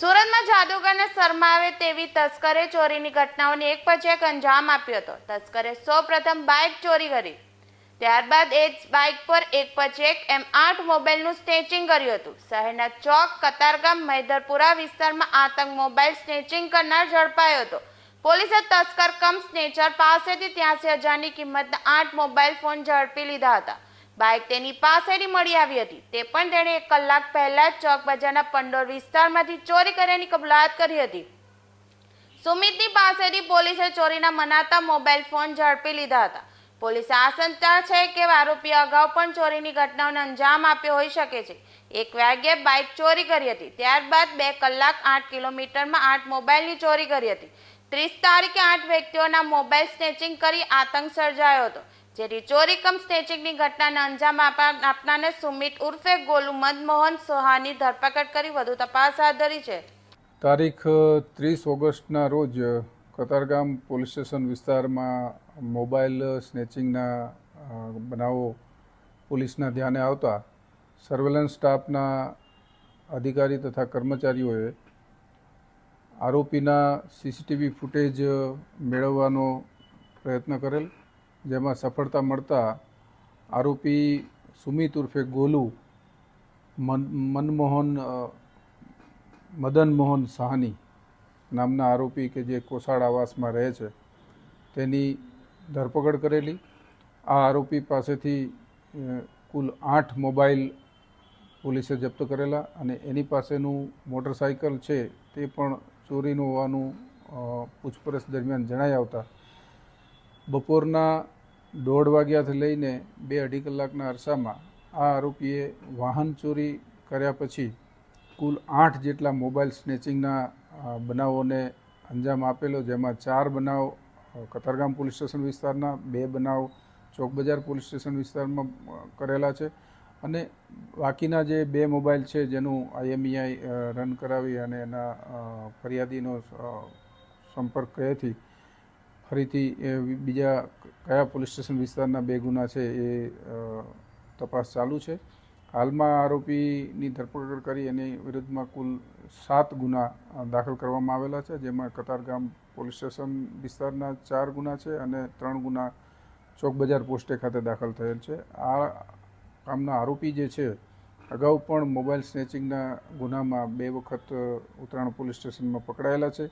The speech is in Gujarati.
સુરતમાં જાદુગરને શરમાવે તેવી તસ્કરે ચોરીની ઘટનાઓને એક પછી એક અંજામ આપ્યો હતો. તસ્કરે સૌપ્રથમ બાઇક ચોરી કરી. ત્યારબાદ એ જ બાઇક પર એક પછી એક એમ આઠ મોબાઈલનું સ્નેચિંગ કર્યું હતું. શહેરના ચોક, કતારગામ મૈદરપુરા વિસ્તારમાં આતંક મોબાઈલ સ્નેચિંગ કરનાર ઝડપાયો હતો. પોલીસે તસ્કર કમ સ્નેચર પાસેથી ત્યાંસી હજારની કિંમતના આઠ મોબાઈલ ફોન ઝડપી લીધા હતા. બાઇક તેની પાસેથી મળી આવી હતી. તે પણ તેણે એક કલાક પહેલા જ ચોક બજારના પંડોર વિસ્તારમાંથી ચોરી કર્યાની કબૂલાત કરી હતી. સુમિતની પાસેથી પોલીસે ચોરીના મનાતા મોબાઈલ ફોન ઝડપી લીધા હતા. પોલીસે આશંકા છે કે આરોપી અગાઉ પણ ચોરીની ઘટનાઓને અંજામ આપ્યો હોઈ શકે છે. એક વાગ્યે બાઇક ચોરી કરી હતી. ત્યારબાદ બે કલાક આઠ કિલોમીટરમાં આઠ મોબાઈલની ચોરી કરી હતી. ત્રીસ તારીખે આઠ વ્યક્તિઓના મોબાઈલ સ્નેચિંગ કરી આતંક સર્જાયો હતો. જેથી ચોરી કમ સ્નેચિંગની ઘટનાને અંજામ આપા- આપનારને સુમિત ઉર્ફે ગોલુ મનમોહન સોહાની ધરપકડ કરી વધુ તપાસ હાથ ધરી છે. તારીખ ત્રીસ ઓગસ્ટના રોજ કતારગામ પોલીસ સ્ટેશન વિસ્તારમાં મોબાઈલ સ્નેચિંગના બનાવો પોલીસના ધ્યાને આવતા સર્વેલન્સ સ્ટાફના અધિકારી તથા કર્મચારીઓએ આરોપીના સીસીટીવી ફૂટેજ મેળવવાનો પ્રયત્ન કરેલ. જેમાં સફળતા મળતા આરોપી સુમિત ઉર્ફે ગોલુ, મન, મનમોહન મદનમોહન મદન મોહન સાહની નામના આરોપી કે જે કોસાડ આવાસમાં રહે છે, તેની ધરપકડ કરેલી. આ આરોપી પાસેથી કુલ આઠ મોબાઈલ પોલીસે જપ્ત કરેલા અને એની પાસેનું મોટરસાઇકલ છે તે પણ ચોરીનું હોવાનું પૂછપરછ દરમિયાન જણાઈ આવતા બપોરના દોઢ વાગ્યાથી લઈને બે અઢી કલાકના અરસામાં આ આરોપીએ વાહન ચોરી કર્યા પછી કુલ આઠ જેટલા મોબાઈલ સ્નેચિંગના બનાવોને અંજામ આપેલો, જેમાં ચાર બનાવ કતારગામ પોલીસ સ્ટેશન વિસ્તારના, બે બનાવ ચોક બજાર પોલીસ સ્ટેશન વિસ્તારમાં કરેલા છે. અને બાકીના જે બે મોબાઈલ છે, જેનું આઈએમઈઆઈ રન કરાવી અને એના ફરિયાદીનો સંપર્ક કયાથી ફરીથી બીજા કયા પોલીસ સ્ટેશન વિસ્તારના બે ગુના છે એ તપાસ ચાલુ છે. હાલમાં આરોપીની ધરપકડ કરી એની વિરુદ્ધમાં કુલ સાત ગુના દાખલ કરવામાં આવેલા છે, જેમાં કતારગામ પોલીસ સ્ટેશન વિસ્તારના ચાર ગુના છે અને ત્રણ ગુના ચોક બજાર પોસ્ટે ખાતે દાખલ થયેલ છે. આ કામના આરોપી જે છે, અગાઉ પણ મોબાઈલ સ્નેચિંગના ગુનામાં બે વખત ઉત્તરાયણ પોલીસ સ્ટેશનમાં પકડાયેલા છે.